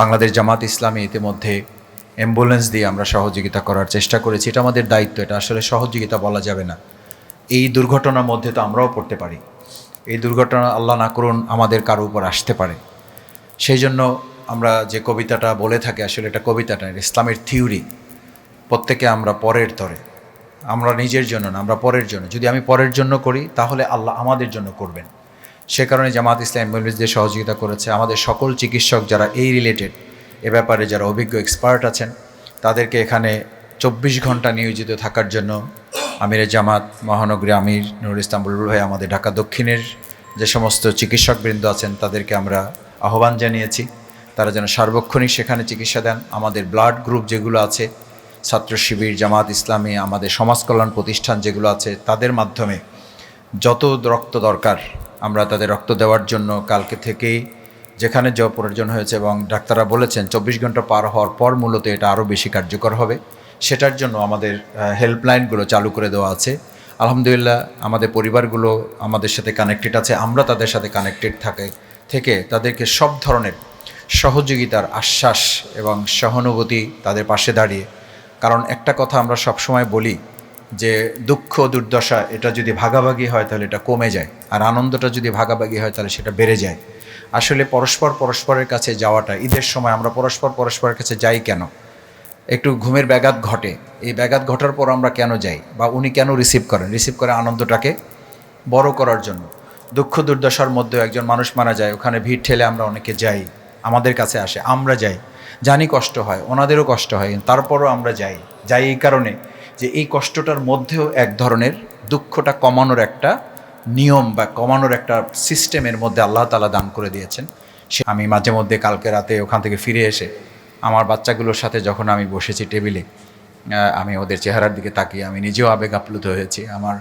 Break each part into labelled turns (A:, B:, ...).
A: বাংলাদেশ জামাত ইসলামী ইতিমধ্যে অ্যাম্বুলেন্স দিয়ে আমরা সহযোগিতা করার চেষ্টা করেছি। এটা আমাদের দায়িত্ব, এটা আসলে সহযোগিতা বলা যাবে না। এই দুর্ঘটনার মধ্যে তো আমরাও পড়তে পারি। এই দুর্ঘটনা আল্লাহ না করুন আমাদের কারও উপর আসতে পারে। সেই জন্য আমরা যে কবিতাটা বলে থাকি, আসলে এটা কবিতাটা ইসলামের থিওরি। প্রত্যেকে আমরা পরের তরে। আমরা নিজের জন্য না, আমরা পরের জন্য। যদি আমি পরের জন্য করি, তাহলে আল্লাহ আমাদের জন্য করবেন। সে কারণে জামাত ইসলাম অ্যাম্বুলেন্স সহযোগিতা করেছে। আমাদের সকল চিকিৎসক যারা এই রিলেটেড এ ব্যাপারে যারা অভিজ্ঞ এক্সপার্ট আছেন, তাদেরকে এখানে চব্বিশ ঘণ্টা নিয়োজিত থাকার জন্য আমির জামাত, মহানগরী আমির নুরুল ইসলাম বুলবুল ভাই, আমাদের ঢাকা দক্ষিণের যে সমস্ত চিকিৎসকবৃন্দ আছেন, তাদেরকে আমরা আহ্বান জানিয়েছি। তারা যেন সার্বক্ষণিক সেখানে চিকিৎসা দেন। আমাদের ব্লাড গ্রুপ যেগুলো আছে, ছাত্র শিবির, জামাত ইসলামী, আমাদের সমাজ কল্যাণ প্রতিষ্ঠান যেগুলো আছে, তাদের মাধ্যমে যত রক্ত দরকার আমরা তাদের রক্ত দেওয়ার জন্য কালকে থেকেই যেখানে যা প্রয়োজন হয়েছে এবং ডাক্তাররা বলেছেন চব্বিশ ঘণ্টা পার হওয়ার পর মূলত এটা আরও বেশি কার্যকর হবে। সেটার জন্য আমাদের হেল্পলাইনগুলো চালু করে দেওয়া আছে। আলহামদুলিল্লাহ আমাদের পরিবারগুলো আমাদের সাথে কানেক্টেড আছে, আমরা তাদের সাথে কানেক্টেড থাকে, থেকে তাদেরকে সব ধরনের সহযোগিতার আশ্বাস এবং সহানুভূতি তাদের পাশে দাঁড়িয়ে। কারণ একটা কথা আমরা সবসময় বলি যে দুঃখ, দুর্দশা, এটা যদি ভাগাভাগি হয় তাহলে এটা কমে যায়। আর আনন্দটা যদি ভাগাভাগি হয় তাহলে সেটা বেড়ে যায়। আসলে পরস্পর পরস্পরের কাছে যাওয়াটা, ঈদের সময় আমরা পরস্পর পরস্পরের কাছে যাই কেন? একটু ঘুমের ব্যাঘাত ঘটে। এই ব্যাঘাত ঘটার পর আমরা কেন যাই? বা উনি কেন রিসিভ করেন? রিসিভ করে আনন্দটাকে বড় করার জন্য। দুঃখ, দুর্দশার মধ্যেও একজন মানুষ মারা যায়, ওখানে ভিড় ঠেলে আমরা অনেকে যাই। আমাদের কাছে আসে, আমরা যাই। জানি কষ্ট হয়, ওনাদেরও কষ্ট হয় তারপরও আমরা যাই। যাই এই কারণে। যে এই কষ্টটার মধ্যেও এক ধরনের দুঃখটা কমানোর একটা নিয়ম বা কমানোর একটা সিস্টেমের মধ্যে আল্লাহ তালা দান করে দিয়েছেন। সে আমি মাঝে মধ্যে কালকে রাতে ওখান থেকে ফিরে এসে আমার বাচ্চাগুলোর সাথে যখন আমি বসেছি টেবিলে আমি ওদের চেহারার দিকে তাকিয়ে আমি নিজেও আবেগ আপ্লুত হয়েছি। আমার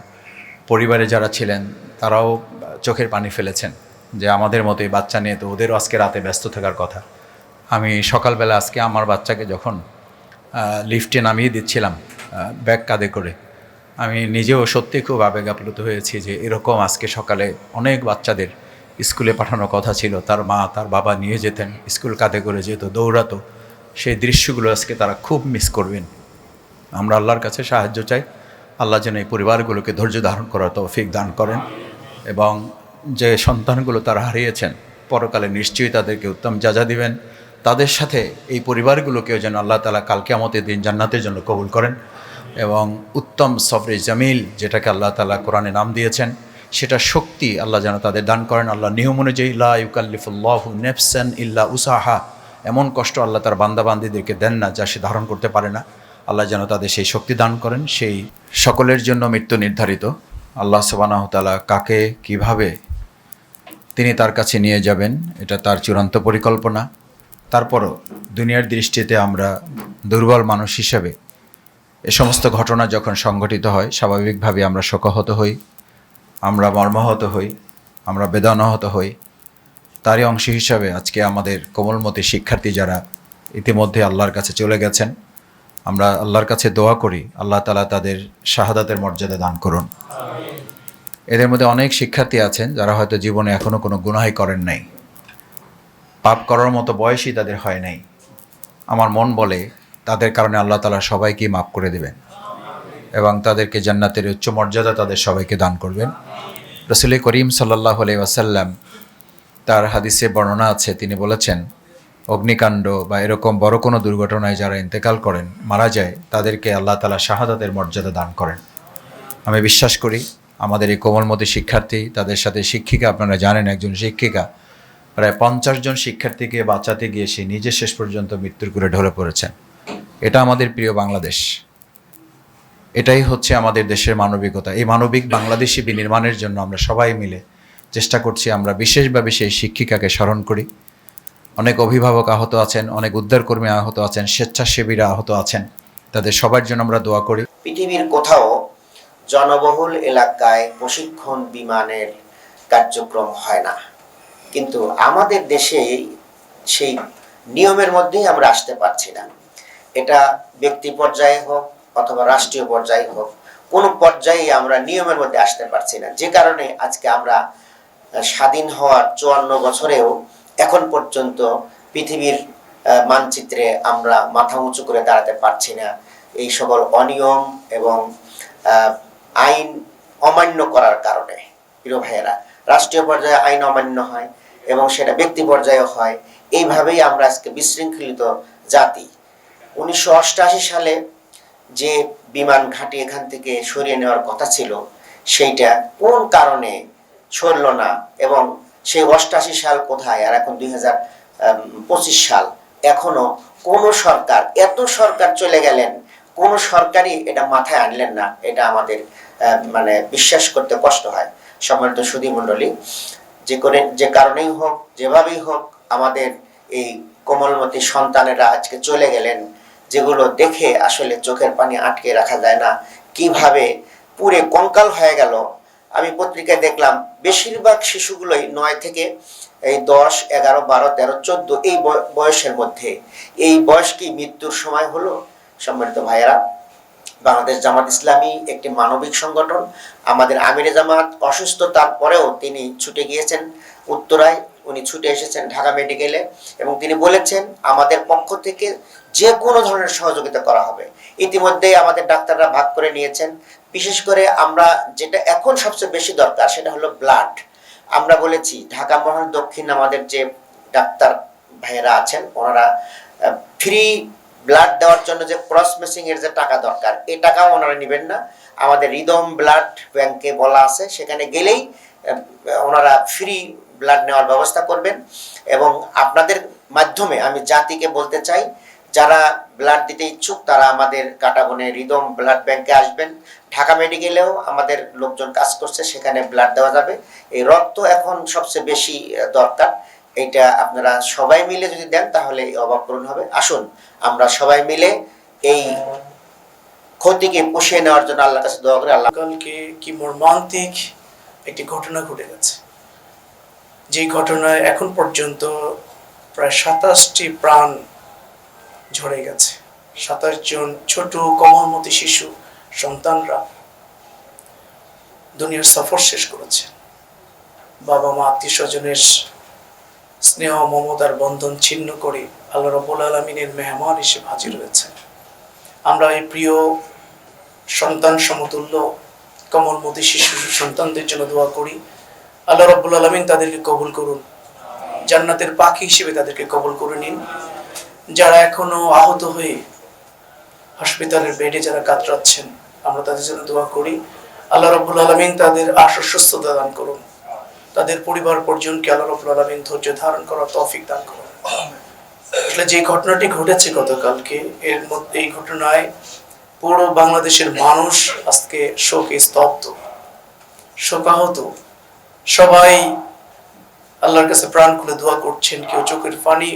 A: পরিবারে যারা ছিলেন, তারাও চোখের পানি ফেলেছেন যে আমাদের মতোই বাচ্চা নিয়ে তো ওদেরও আজকে রাতে ব্যস্ত থাকার কথা। আমি সকালবেলা আজকে আমার বাচ্চাকে যখন লিফটে নামিয়ে দিচ্ছিলাম ব্যাগ কাঁধে করে। আমি নিজেও সত্যি খুব আবেগ আপ্লুত হয়েছি যে এরকম আজকে সকালে অনেক বাচ্চাদের স্কুলে পাঠানোর কথা ছিল। তার মা, তার বাবা নিয়ে যেতেন, স্কুল কাঁধে করে যেত, দৌড়াতো। সেই দৃশ্যগুলো আজকে তারা খুব মিস করবেন। আমরা আল্লাহর কাছে সাহায্য চাই। আল্লাহ যেন এই পরিবারগুলোকে ধৈর্য ধারণ করার তৌফিক দান করেন এবং যে সন্তানগুলো তারা হারিয়েছেন, পরকালে নিশ্চয়ই তাদেরকে উত্তম যাজা দিবেন। তাদের সাথে এই পরিবারগুলোকেও যেন আল্লাহ তালা কালকে আমাদের দিন জান্নাতের জন্য কবুল করেন। এবং উত্তম সবরে জামিল, যেটাকে আল্লাহ তালা কোরআনে নাম দিয়েছেন, সেটা শক্তি আল্লাহ যেন তাদের দান করেন। আল্লাহ নিয়ম অনুযায়ী, লা ইউকাল্লিফুল্লাহ নেফসান ইল্লা উসাহা এমন কষ্ট আল্লাহ তার বান্দাবান্দিদেরকে দেন না, যা সে ধারণ করতে পারে না। আল্লাহ যেন তাদের সেই শক্তি দান করেন, সেই সকলের জন্য মৃত্যু নির্ধারিত। আল্লাহ সবানাহতালা কাকে, কীভাবে তিনি তার কাছে নিয়ে যাবেন, এটা তার চূড়ান্ত পরিকল্পনা। তারপরও দুনিয়ার দৃষ্টিতে আমরা দুর্বল মানুষ হিসেবে এ সমস্ত ঘটনা যখন সংঘটিত হয়, স্বাভাবিকভাবে আমরা শোকাহত হই, আমরা মর্মাহত হই, আমরা বেদনাহত হই। তারই অংশ হিসাবে আজকে আমাদের কোমলমতি শিক্ষার্থী যারা ইতিমধ্যে আল্লাহর কাছে চলে গেছেন, আমরা আল্লাহর কাছে দোয়া করি, আল্লাহ তালা তাদের শাহাদাতের মর্যাদা দান করুন। এদের মধ্যে অনেক শিক্ষার্থী আছেন যারা হয়তো জীবনে এখনও কোনো গুনাহাই করেন নাই। পাপ করার মতো বয়সই তাদের হয় নাই। আমার মন বলে তাদের কারণে আল্লাহ তালা সবাইকে মাফ করে দেবেন। এবং তাদেরকে জান্নাতের উচ্চ মর্যাদা তাদের সবাইকে দান করবেন। রসুল করিম সাল্লাহ ওয়াসাল্লাম তার হাদিসে বর্ণনা আছে, তিনি বলেছেন, অগ্নিকাণ্ড বা এরকম বড় কোনো দুর্ঘটনায় যারা ইন্তেকাল করেন, মারা যায়, তাদেরকে আল্লাহ তালা শাহাদাতের মর্যাদা দান করেন। আমি বিশ্বাস করি, আমাদের এই কোমলমতি শিক্ষার্থী, তাদের সাথে শিক্ষিকা, আপনারা জানেন একজন শিক্ষিকা, প্রায় পঞ্চাশ জন শিক্ষার্থীকে বাঁচাতে গিয়ে সে নিজে শেষ পর্যন্ত মৃত্যুর করে ঢলে পড়েছেন। এটা আমাদের প্রিয় বাংলাদেশ। এটাই হচ্ছে আমাদের দেশের মানবিকতা। এই মানবিক বাংলাদেশি বিনির্মাণের জন্য আমরা সবাই মিলে চেষ্টা করছি আমরা বিশেষভাবে সেই শিক্ষিকাকে স্মরণ করি। অনেক অভিভাবক আহত আছেন, অনেক উদ্ধারকর্মী আহত আছেন, স্বেচ্ছাসেবীরা আহত আছেন। তাদের সবার জন্য আমরা দোয়া করি।
B: পৃথিবীর কোথাও জনবহুল এলাকায় প্রশিক্ষণ বিমানের কার্যক্রম হয় না। কিন্তু আমাদের দেশে সেই নিয়মের মধ্যেই আমরা আসতে পারছি না। এটা ব্যক্তি পর্যায়ে হোক অথবা রাষ্ট্রীয় পর্যায়ে হোক, কোনো পর্যায়ে আমরা নিয়মের মধ্যে আসতে পারছি না। যে কারণে আজকে আমরা স্বাধীন হওয়ার চুয়ান্ন বছরেও এখন পর্যন্ত পৃথিবীর মানচিত্রে আমরা মাথা উঁচু করে দাঁড়াতে পারছি না। এই সকল অনিয়ম এবং আইন অমান্য করার কারণে, প্রিয় ভাইয়েরা, রাষ্ট্রীয় পর্যায়ে আইন অমান্য হয় এবং সেটা ব্যক্তি পর্যায়ে হয়। এইভাবেই আমরা আজকে বিশৃঙ্খলিত জাতি উনিশশো অষ্টআশি সালে যে বিমান ঘাঁটি এখান থেকে সরিয়ে নেওয়ার কথা ছিল, সেইটা কোন কারণে সরল না এবং সেই অষ্টাশি সাল কোথায় আর এখন দুই হাজার পঁচিশ সাল? এখনও কোন সরকার, এত সরকার চলে গেলেন, কোন সরকারই এটা মাথায় আনলেন না, এটা আমাদের মানে বিশ্বাস করতে কষ্ট হয়। সম্মানিত সুধী মণ্ডলী যে করে, যে কারণেই হোক, যেভাবেই হোক, আমাদের এই কোমলমতি সন্তানেরা আজকে চলে গেলেন যেগুলো দেখে আসলে চোখের পানি আটকে রাখা যায় না। কীভাবে পুরে কঙ্কাল হয়ে গেল? আমি পত্রিকায় দেখলাম, বেশিরভাগ শিশুগুলোই নয় থেকে, এই দশ, এগারো, বারো, তেরো, চোদ্দ এই বয়- বয়সের মধ্যে। এই বয়স কি মৃত্যুর সময় হলো? সম্মানিত ভাইয়েরা, বাংলাদেশ জামাত ইসলামী একটি মানবিক সংগঠন। আমাদের আমিরে জামাত অসুস্থতার পরেও তিনি ছুটে গিয়েছেন উত্তরায়। উনি ছুটে এসেছেন ঢাকা মেডিকেলে এবং তিনি বলেছেন, আমাদের পক্ষ থেকে যে কোনো ধরনের সহযোগিতা করা হবে। ইতিমধ্যেই আমাদের ডাক্তাররা ভাগ করে নিয়েছেন। বিশেষ করে আমরা যেটা এখন সবচেয়ে বেশি দরকার সেটা হলো ব্লাড আমরা বলেছি, ঢাকা মহান দক্ষিণ আমাদের যে ডাক্তার ভাইয়েরা আছেন, ওনারা ফ্রি ব্লাড দেওয়ার জন্য যে ক্রস মেসিং এর যে টাকা দরকার, এই টাকাও ওনারা নেবেন না। আমাদের রিদম ব্লাড ব্যাংকে বলা আছে, সেখানে গেলেই ওনারা ফ্রি ব্লাড নেওয়ার ব্যবস্থা করবেন এবং আপনাদের মাধ্যমে আমি জাতিকে বলতে চাই, যারা ব্লাড দিতে ইচ্ছুক, তারা আমাদের কাটাবনে রিদম ব্লাড ব্যাংকে আসবেন। ঢাকা মেডিকেলেও আমাদের লোকজন কাজ করছে, সেখানে ব্লাড দেওয়া যাবে। এই রক্ত এখন সবচেয়ে বেশি দরকার। এইটা আপনারা সবাই মিলে যদি দেন, তাহলে এই অভাব পূরণ হবে। আসুন, আমরা সবাই মিলে এই ক্ষতিকে পুষিয়ে নেওয়ার জন্য আল্লাহ কাছে দোয়া করে। আল্লাহ
C: কালকে কি মর্মান্তিক একটি ঘটনা ঘটে গেছে। যে ঘটনায় এখন পর্যন্ত প্রায় সাতাশটি প্রাণ ঝরে গেছে। সাতাশ জন ছোট কমলমতি শিশু, সন্তানরা দুনিয়ার সফর শেষ করেছে। বাবা মা আত্মীয় স্বজনের স্নেহ, মমতার বন্ধন ছিন্ন করে আল্লাহ রবুল আলমিনের মেহমান হিসেবে হাজির হয়েছে আমরা এই প্রিয় সন্তান সমতুল্য, কমলমতি শিশু সন্তানদের জন্য দোয়া করি। আল্লাহ রব্বুল আলমিন তাদেরকে কবুল করুন। জান্নাতের পাখি হিসেবে তাদেরকে কবুল করে নিন। যারা এখনও আহত হয়ে হসপিটালের বেডে যারা কাতরাচ্ছেন, আমরা তাদের জন্য দোয়া করি। আল্লাহ রব্বুল আলমিন তাদের আশ্বস্ততা দান করুন। তাদের পরিবার পর্যনকে আল্লাহ রব্বুল আলমিন ধৈর্য ধারণ করার তৌফিক দান করুন। আসলে যে ঘটনাটি ঘটেছে গতকালকে, এর মধ্যে, এই ঘটনায় পুরো বাংলাদেশের মানুষ আজকে শোকে স্তব্ধ, শোকাহত। সবাই আল্লাহর কাছে প্রাণ খুলে দোয়া করছেন, কেউ চোখের পানি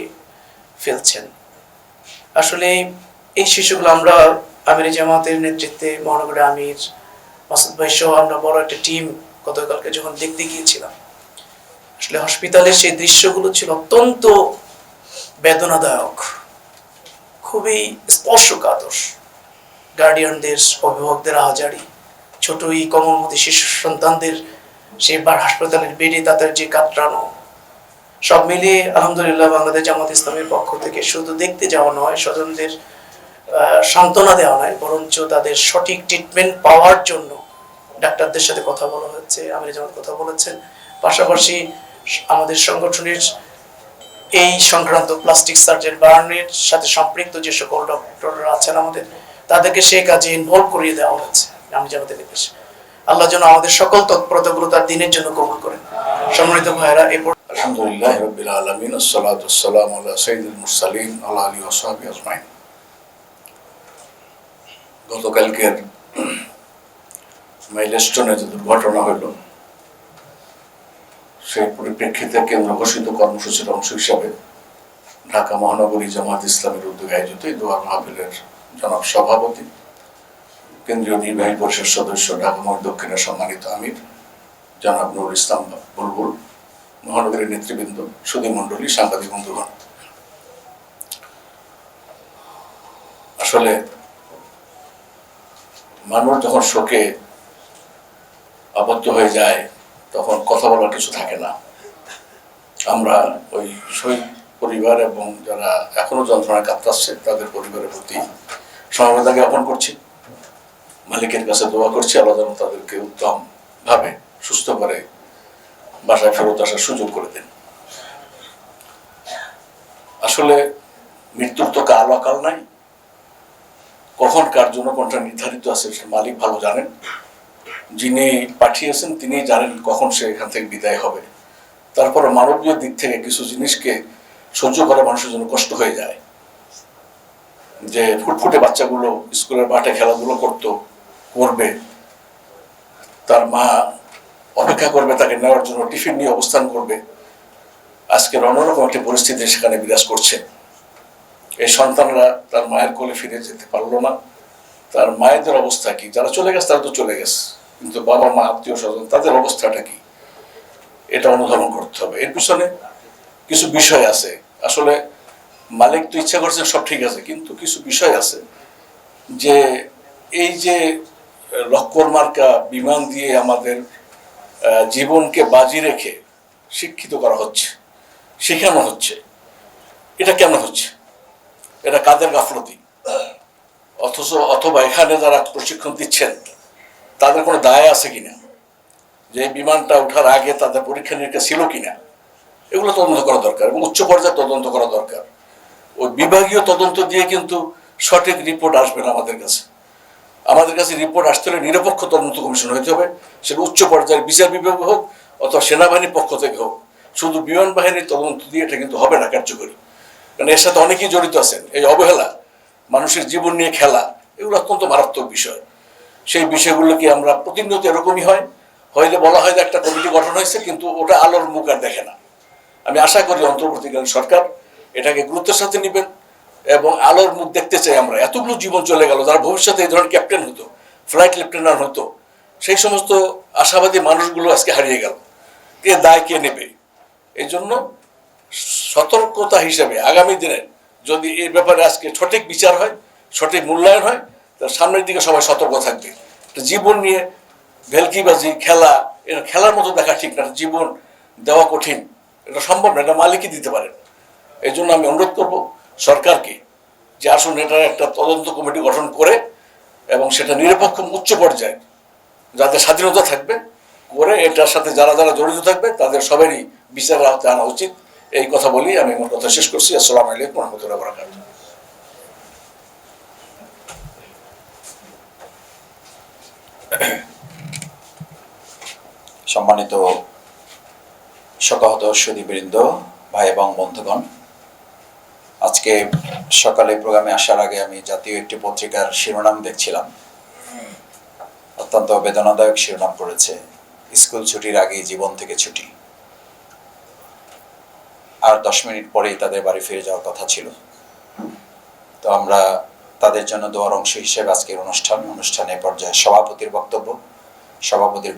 C: ফেলছেন। আসলে এই শিশুগুলো আমরা আমির জামাতের নেতৃত্বে মহানগরের আমির মাসুদ ভাই সহ আমরা বড় একটা টিম গতকালকে যখন দেখতে গিয়েছিলাম, আসলে হসপিটালের সেই দৃশ্যগুলো ছিল অত্যন্ত বেদনাদায়ক, খুবই স্পর্শকাতর গার্ডিয়ানদের, অভিভাবকদের আহাজারি ছোট এই কমলমতি শিশু সন্তানদের সে বার হাসপাতালের বেডে তাদের যে কাতরানো, সব মিলিয়ে আলহামদুলিল্লাহ বাংলাদেশ জামাত ইসলামের পক্ষ থেকে শুধু দেখতে যাওয়া নয়, স্বজনদের সান্ত্বনা দেওয়া নয়, বরঞ্চ তাদের সঠিক ট্রিটমেন্ট পাওয়ার জন্য ডাক্তারদের সাথে কথা বলা হচ্ছে, আমির জামাত কথা বলেছেন। পাশাপাশি আমাদের সংগঠনের এই সংক্রান্ত প্লাস্টিক সার্জন বার্নের সাথে সম্পৃক্ত যে সকল ডক্টররা আছেন আমাদের, তাদেরকে সেই কাজে ইনভলভ করিয়ে দেওয়া হয়েছে আমি জানাতে নির্দেশ। আল্লাহ যেন আমাদের সকল তৎপরতাগুলো তার দিনের জন্য কবুল করেন। সম্মানিত ভাইরা এই
D: আলহামদুলিল্লাহ আলা আজমাইন। গতকালকের মাইলস্টোনে যে দুর্ঘটনা হইল সেই পরিপ্রেক্ষিতে কেন্দ্র ঘোষিত কর্মসূচির অংশ হিসাবে ঢাকা মহানগরী জামাত ইসলামের উদ্যোগে আয়োজিত এই দোয়া মাহফিলের জনাব সভাপতি কেন্দ্রীয় নির্বাহী পরিষদ সদস্য ঢাকা মহানগর দক্ষিণের সম্মানিত আমির, জনাব নুরুল ইসলাম বুলবুল, মহানগরীর নেতৃবৃন্দ, সুধী মণ্ডলী, সাংবাদিক বন্ধুগণ। আসলে মানুষ যখন শোকে আবদ্ধ হয়ে যায়, তখন কথা বলার কিছু থাকে না। আমরা ওই শহীদ পরিবার এবং যারা এখনও যন্ত্রণায় কাতরাচ্ছে, তাদের পরিবারের প্রতি সমবেদনা জ্ঞাপন করছি। মালিকের কাছে দোয়া করছি, আল্লাহ যেন তাদেরকে উত্তম ভাবে সুস্থ করে বাসায় ফেরত আসার সুযোগ করে দেন। আসলে মৃত্যুর তো কাল অকাল নাই। কখন কার জন্য কোনটা নির্ধারিত আছে সে মালিক ভালো জানেন। যিনি পাঠিয়েছেন তিনি জানেন কখন সে এখান থেকে বিদায় হবে। তারপরে মানবীয় দিক থেকে কিছু জিনিসকে সহ্য করা মানুষের জন্য কষ্ট হয়ে যায়। যে ফুটফুটে বাচ্চাগুলো স্কুলের মাঠে খেলাধুলো করতো করবে, তার মা অপেক্ষা করবে, তাকে নেওয়ার জন্য টিফিন নিয়ে অবস্থান করবে। আজকের অন্যরকম একটি পরিস্থিতি সেখানে বিরাজ করছে। এই সন্তানরা তার মায়ের কোলে ফিরে যেতে পারল না। তার মায়েদের অবস্থা কি? যারা চলে গেছে, তারা তো চলে গেছে। কিন্তু বাবা, মা, আত্মীয় স্বজন, তাদের অবস্থাটা কি? এটা অনুধাবন করতে হবে। এর পিছনে কিছু বিষয় আছে। আসলে মালিক তো ইচ্ছা করছেন সব ঠিক আছে, কিন্তু কিছু বিষয় আছে যে এই যে লক্কর মার্কা বিমান দিয়ে আমাদের জীবনকে বাজি রেখে শিক্ষিত করা হচ্ছে, শেখানো হচ্ছে। এটা কেন হচ্ছে? এটা কাদের গাফলতি? অথচ, অথবা এখানে যারা প্রশিক্ষণ দিচ্ছেন, তাদের কোনো দায় আছে কিনা? যে বিমানটা ওঠার আগে তাদের পরীক্ষা নিরীক্ষা ছিল কিনা? এগুলো তদন্ত করা দরকার এবং উচ্চ পর্যায়ে তদন্ত করা দরকার। ওই বিভাগীয় তদন্ত দিয়ে কিন্তু সঠিক রিপোর্ট আসবে না আমাদের কাছে। আমাদের কাছে রিপোর্ট আসতে হলে নিরপেক্ষ তদন্ত কমিশন হইতে হবে। সেটা উচ্চ পর্যায়ের বিচার বিভাগ হোক অথবা সেনাবাহিনীর পক্ষ থেকে হোক। শুধু বিমান বাহিনীর তদন্ত দিয়ে এটা কিন্তু হবে না কার্যকরী। কারণ এর সাথে অনেকেই জড়িত আছেন। এই অবহেলা, মানুষের জীবন নিয়ে খেলা, এগুলো অত্যন্ত মারাত্মক বিষয়। সেই বিষয়গুলো কি আমরা প্রতিনিয়ত এরকমই হয়? হইলে বলা হয় যে একটা কমিটি গঠন হয়েছে, কিন্তু ওটা আলোর মুখ আর দেখে না। আমি আশা করি অন্তর্বর্তীকালীন সরকার এটাকে গুরুত্বের সাথে নেবেন। এবং আলোর মুখ দেখতে চাই আমরা। এতগুলো জীবন চলে গেল, যারা ভবিষ্যতে এই ধরনের ক্যাপ্টেন হতো, ফ্লাইট লেফটেন্যান্ট হতো, সেই সমস্ত আশাবাদী মানুষগুলো আজকে হারিয়ে গেল। কে দায় কে নেবে? এই জন্য সতর্কতা হিসেবে আগামী দিনে যদি এই ব্যাপারে আজকে সঠিক বিচার হয়, সঠিক মূল্যায়ন হয় তার সামনের দিকে সবাই সতর্ক থাকবে। জীবন নিয়ে ভেলকিবাজি, খেলা এটা খেলার মতো দেখা ঠিক না, জীবন দেওয়া কঠিন। এটা সম্ভব না, এটা মালিকই দিতে পারেন এই জন্য আমি অনুরোধ করব সরকারকে যে আসুন এটার একটা তদন্ত কমিটি গঠন করে এবং সেটা নিরপেক্ষ উচ্চ পর্যায়ে যাদের স্বাধীনতা থাকবে, করে এটার সাথে যারা যারা জড়িত থাকবে, তাদের সবারই বিচার আওতায় আনা উচিত। এই কথা বলি আমি আমার কথা শেষ করছি। আসসালাম আলাইকুম রহমতুল্লাহ বরাকাত
E: সম্মানিত শকাহত সুদীবৃন্দ ভাই এবং বন্ধুগণ আজকে সকালে প্রোগ্রামে আসার আগে আমি জাতীয় একটি পত্রিকার শিরোনাম দেখছিলাম। অত্যন্ত বেদনাদায়ক শিরোনাম পড়েছে, স্কুল ছুটির আগেই জীবন থেকে ছুটি। আর দশ মিনিট পরেই তাদের বাড়ি ফিরে যাওয়ার কথা ছিল। তো আমরা তাদের জন্য দোয়ার অংশ হিসেবে আজকের অনুষ্ঠান, অনুষ্ঠানে পর্যায়ে সভাপতির বক্তব্য, সভাপতির